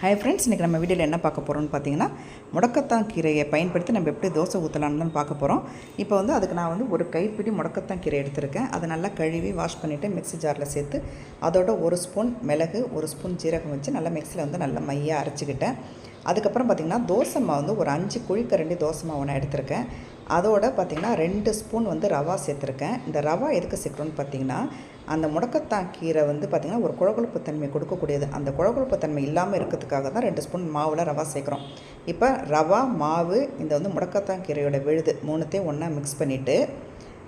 Hi friends இன்றைக்கி நம்ம வீடியோவில் என்ன பார்க்க போகிறோம்னு பார்த்தீங்கன்னா முடக்கத்தான் கீரையை பயன்படுத்தி நம்ம எப்படி தோசை ஊற்றலான்னு பார்க்க போகிறோம் இப்போ வந்து அதுக்கு நான் வந்து ஒரு கைப்பிடி முடக்கத்தான் கீரை எடுத்திருக்கேன். அதை நல்லா கழுவி வாஷ் பண்ணிவிட்டு மிக்ஸி ஜாரில் சேர்த்து அதோட ஒரு ஸ்பூன் மிளகு ஒரு ஸ்பூன் ஜீரகம் வச்சு நல்லா மிக்ஸியில் வந்து நல்லா மையாக அரைச்சிக்கிட்டேன். அதுக்கப்புறம் பார்த்திங்கன்னா தோசை மாவு வந்து ஒரு அஞ்சு குழிக்கரண்டி தோசை மாவு நான் எடுத்திருக்கேன். அதோட பார்த்திங்கன்னா ரெண்டு ஸ்பூன் வந்து ரவா சேர்த்துருக்கேன். இந்த ரவா எதுக்கு சேர்க்குறோன்னு பார்த்தீங்கன்னா அந்த முடக்கத்தான் கீரை வந்து பார்த்திங்கன்னா ஒரு குழகுழப்பு தன்மை கொடுக்கக்கூடியது. அந்த குழகுழப்பு தன்மை இல்லாமல் இருக்கிறதுக்காக தான் ரெண்டு ஸ்பூன் மாவில் ரவா சேர்க்குறோம். இப்போ ரவா மாவு இந்த வந்து முடக்கத்தான் கீரையோட விழுது மூணுத்தையும் ஒன்றா மிக்ஸ் பண்ணிவிட்டு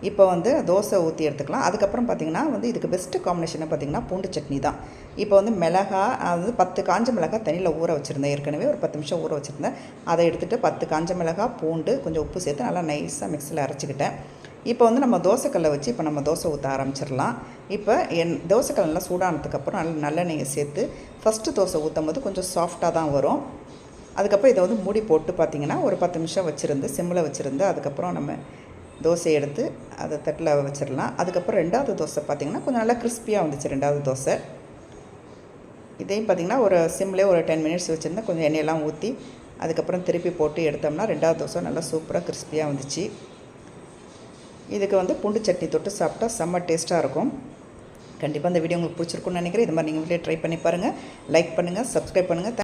இப்போ வந்து தோசை ஊற்றி எடுத்துக்கலாம். அதுக்கப்புறம் பார்த்திங்கன்னா வந்து இதுக்கு பெஸ்ட்டு காம்பினேஷனை பார்த்திங்கன்னா பூண்டு சட்னி தான். இப்போ வந்து மிளகா அதாவது பத்து காஞ்ச மிளகா தண்ணியில் ஊற வச்சுருந்தேன். ஏற்கனவே ஒரு பத்து நிமிஷம் ஊற வச்சுருந்தேன். அதை எடுத்துகிட்டு பத்து காஞ்ச மிளகா பூண்டு கொஞ்சம் உப்பு சேர்த்து நல்லா நைஸாக மிக்ஸியில் அரைச்சிக்கிட்டேன். இப்போ வந்து நம்ம தோசைக்கல்லை வச்சு இப்போ நம்ம தோசை ஊற்ற ஆரம்பிச்சிடலாம். இப்போ என் தோசைக்கல் நல்லா சூடானதுக்கப்புறம் நல்ல நல்லெண்ணெயை சேர்த்து ஃபஸ்ட்டு தோசை ஊற்றும் போது கொஞ்சம் சாஃப்டாக தான் வரும். அதுக்கப்புறம் இதை வந்து மூடி போட்டு பார்த்திங்கன்னா ஒரு பத்து நிமிஷம் வச்சுருந்து சிம்மில் வச்சுருந்து அதுக்கப்புறம் நம்ம தோசை எடுத்து அதை தட்டில் வச்சிடலாம். அதுக்கப்புறம் ரெண்டாவது தோசை பார்த்திங்கன்னா கொஞ்சம் நல்லா கிறிஸ்பியாக வந்துச்சு ரெண்டாவது தோசை. இதையும் பார்த்திங்கன்னா ஒரு சிம்லேயே ஒரு டென் மினிட்ஸ் வச்சுருந்தா கொஞ்சம் எண்ணெயெல்லாம் ஊற்றி அதுக்கப்புறம் திருப்பி போட்டு எடுத்தோம்னா ரெண்டாவது தோசை நல்லா சூப்பராக கிறிஸ்பியாக வந்துச்சு. இதுக்கு வந்து பூண்டு சட்னி தொட்டு சாப்பிட்டா செம்ம டேஸ்ட்டாக இருக்கும். கண்டிப்பாக இந்த வீடியோ உங்களுக்கு பிடிச்சிருக்குன்னு நினைக்கிறேன். இது மாதிரி நீங்கள் வீட்டில் ட்ரை பண்ணி பாருங்கள் லைக் பண்ணுங்கள் சப்ஸ்கிரைப் பண்ணுங்கள்